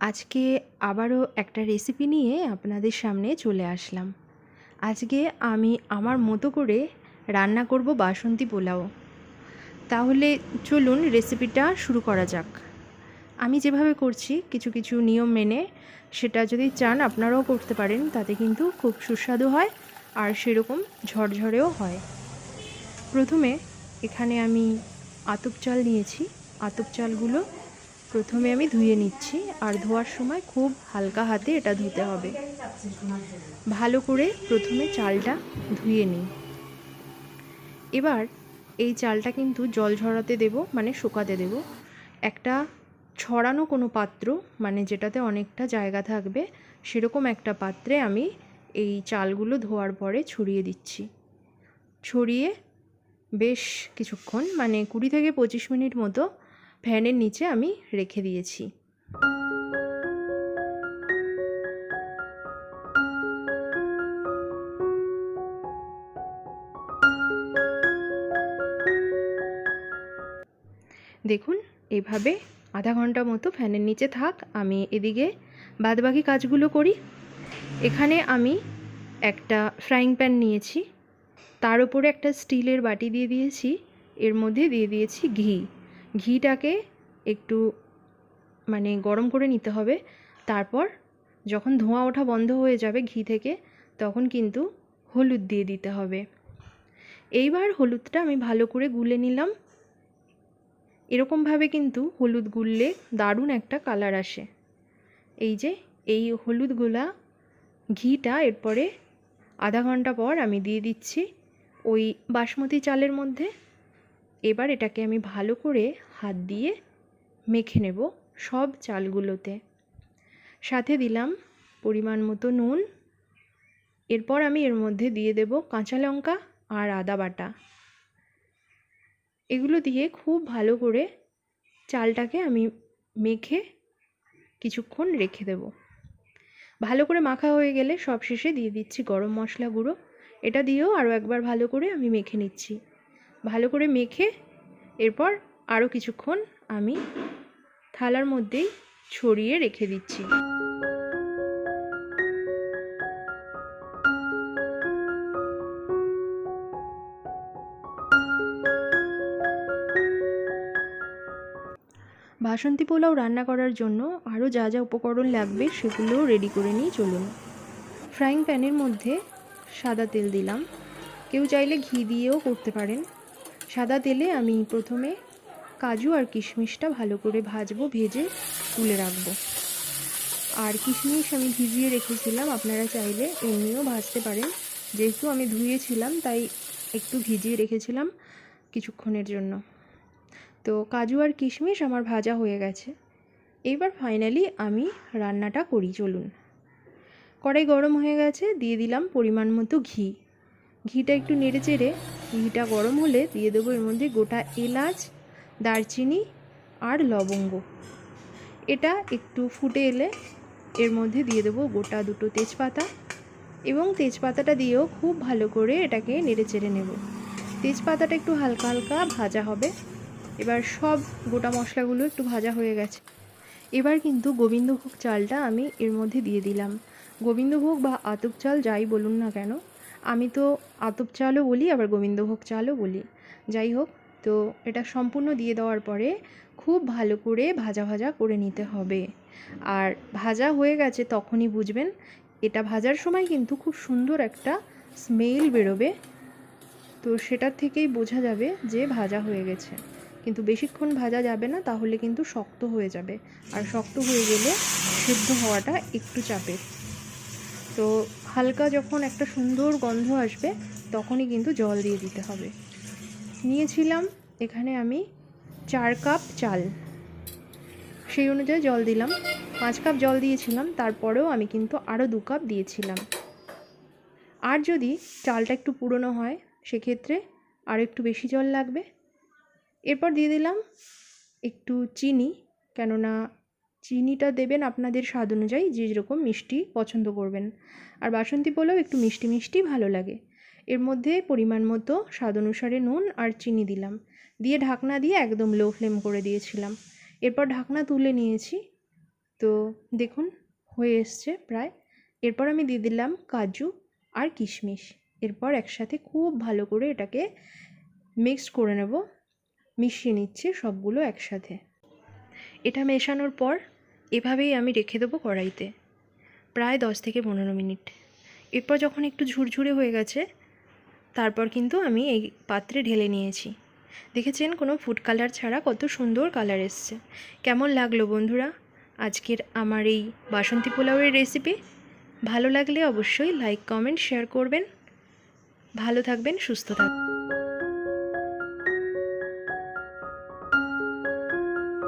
আজকে আবারও একটা রেসিপি নিয়ে আপনাদের সামনে চলে আসলাম। আজকে আমি আমার মতো করে রান্না করব বাসন্তী পোলাও। তাহলে চলুন রেসিপিটা শুরু করা যাক। আমি যেভাবে করছি, কিছু কিছু নিয়ম মেনে, সেটা যদি চান আপনারাও করতে পারেন, তাতে কিন্তু খুব সুস্বাদু হয় আর সেরকম ঝরঝরেও হয়। প্রথমে এখানে আমি আতপ চাল নিয়েছি। আতপ চালগুলো প্রথমে আমি ধুয়ে নিচ্ছি আর ধোয়ার সময় খুব হালকা হাতে এটা ধুতে হবে। ভালো করে প্রথমে চালটা ধুয়ে নিই। এবার এই চালটা কিন্তু জল ঝরাতে দেব মানে শুকাতে দেব। একটা ছড়ানো কোনো পাত্র মানে যেটাতে অনেকটা জায়গা থাকবে, সেরকম একটা পাত্রে আমি এই চালগুলো ধোয়ার পরে ছড়িয়ে দিচ্ছি। ছড়িয়ে বেশ কিছুক্ষণ মানে কুড়ি থেকে পঁচিশ মিনিট মতো ফ্যানের নিচে আমি রেখে দিয়েছি। দেখুন, এভাবে আধা ঘণ্টা মতো ফ্যানের নিচে থাক, আমি এদিকে বাদবাকি কাজগুলো করি। এখানে আমি একটা ফ্রাইং প্যান নিয়েছি। তার উপরে একটা স্টিলের বাটি দিয়ে দিয়েছি। এর মধ্যে দিয়ে দিয়েছি ঘি। ঘিটাকে একটু মানে গরম করে নিতে হবে। তারপর যখন ধোঁয়া ওঠা বন্ধ হয়ে যাবে ঘি থেকে, তখন কিন্তু হলুদ দিয়ে দিতে হবে। এইবার হলুদটা আমি ভালো করে গুলে নিলাম। এরকমভাবে কিন্তু হলুদ গুললে দারুণ একটা কালার আসে। এই যে, এই হলুদগুলা ঘিটা এরপরে আধা ঘণ্টা পর আমি দিয়ে দিচ্ছি ওই বাসমতি চালের মধ্যে। এবার এটাকে আমি ভালো করে হাত দিয়ে মেখে নেব সব চালগুলোতে। সাথে দিলাম পরিমাণ মতো নুন। এরপর আমি এর মধ্যে দিয়ে দেব কাঁচা লঙ্কা আর আদা বাটা। এগুলো দিয়ে খুব ভালো করে চালটাকে আমি মেখে কিছুক্ষণ রেখে দেব। ভালো করে মাখা হয়ে গেলে সব শেষে দিয়ে দিচ্ছি গরম মশলা গুঁড়ো। এটা দিয়েও আরও একবার ভালো করে আমি মেখে নিচ্ছি। ভালো করে মেখে এরপর আরও কিছুক্ষণ আমি থালার মধ্যেই ছড়িয়ে রেখে দিচ্ছি। বাসন্তী পোলাও রান্না করার জন্য আরও যা যা উপকরণ লাগবে সেগুলোও রেডি করে নিয়ে চলুন। ফ্রাইং প্যানের মধ্যে সাদা তেল দিলাম। কেউ চাইলে ঘি দিয়েও করতে পারেন। সাদা তেলে আমি প্রথমে কাজু আর কিশমিশটা ভালো করে ভাজবো, ভেজে তুলে রাখব। আর কিশমিশ আমি ভিজিয়ে রেখেছিলাম, আপনারা চাইলে এমনিও ভাজতে পারেন। যেহেতু আমি ধুয়েছিলাম, তাই একটু ভিজিয়ে রেখেছিলাম কিছুক্ষণের জন্য। তো কাজু আর কিশমিশ আমার ভাজা হয়ে গেছে। এইবার ফাইনালি আমি রান্নাটা করি, চলুন। কড়াই গরম হয়ে গেছে, দিয়ে দিলাম পরিমাণ মতো ঘি। ঘিটা একটু নেড়ে চেড়ে ঘিটা গরম হলে দিয়ে দেবো এর মধ্যে গোটা এলাচ, দারচিনি আর লবঙ্গ। এটা একটু ফুটে এলে এর মধ্যে দিয়ে দেবো গোটা দুটো তেজপাতা এবং তেজপাতাটা দিয়েও খুব ভালো করে এটাকে নেড়ে চেড়ে নেব। তেজপাতাটা একটু হালকা হালকা ভাজা হবে। এবার সব গোটা মশলাগুলো একটু ভাজা হয়ে গেছে। এবার কিন্তু গোবিন্দভোগ চালটা আমি এর মধ্যে দিয়ে দিলাম। গোবিন্দভোগ বা আতপ চাল যাই বলুন না কেন আমি তো আতপ চালও বলি, আবার গোবিন্দভোগ চালও বলি। যাই হোক, তো এটা সম্পূর্ণ দিয়ে দেওয়ার পরে খুব ভালো করে ভাজা ভাজা করে নিতে হবে। আর ভাজা হয়ে গেছে তখনই বুঝবেন, এটা ভাজার সময় কিন্তু খুব সুন্দর একটা স্মেল বেরোবে। তো সেটার থেকেই বোঝা যাবে যে ভাজা হয়ে গেছে। কিন্তু বেশিক্ষণ ভাজা যাবে না, তাহলে কিন্তু শক্ত হয়ে যাবে। আর শক্ত হয়ে গেলে সিদ্ধ হওয়াটা একটু চাপের। তো হালকা যখন একটা সুন্দর গন্ধ আসবে, তখনই কিন্তু জল দিয়ে দিতে হবে। নিয়েছিলাম এখানে আমি চার কাপ চাল। সেই অনুযায়ী জল দিলাম। পাঁচ কাপ জল দিয়েছিলাম, তারপরেও আমি কিন্তু আরও দু কাপ দিয়েছিলাম। আর যদি চালটা একটু পুরনো হয়, সেক্ষেত্রে আর একটু বেশি জল লাগবে। এরপর দিয়ে দিলাম একটু চিনি, কেননা চিনিটা দেবেন আপনাদের স্বাদ অনুযায়ী, যে যেরকম মিষ্টি পছন্দ করবেন। আর বাসন্তী পোলাও একটু মিষ্টি মিষ্টি ভালো লাগে। এর মধ্যে পরিমাণ মতো স্বাদ অনুসারে নুন আর চিনি দিলাম। দিয়ে ঢাকনা দিয়ে একদম লো ফ্লেম করে দিয়েছিলাম। এরপর ঢাকনা তুলে নিয়েছি। তো দেখুন, হয়ে এসছে প্রায়। এরপর আমি দিয়ে দিলাম কাজু আর কিশমিশ। এরপর একসাথে খুব ভালো করে এটাকে মিক্সড করে নেব। মিশিয়ে নিচ্ছি সবগুলো একসাথে। এটা মেশানোর পর এভাবেই আমি রেখে দেবো কড়াইতে। প্রায় দশ থেকে পনেরো মিনিট। এরপর যখন একটু ঝুরঝুরে হয়ে গেছে, তারপর কিন্তু আমি এই পাত্রে ঢেলে নিয়েছি। দেখেছেন কোনো ফুড কালার ছাড়া কত সুন্দর কালার এসছে। কেমন লাগল বন্ধুরা? আজকের আমার এই বাসন্তী পোলাওয়ের রেসিপি ভালো লাগলে অবশ্যই লাইক কমেন্ট শেয়ার করবেন। ভালো থাকবেন, সুস্থ থাকবেন।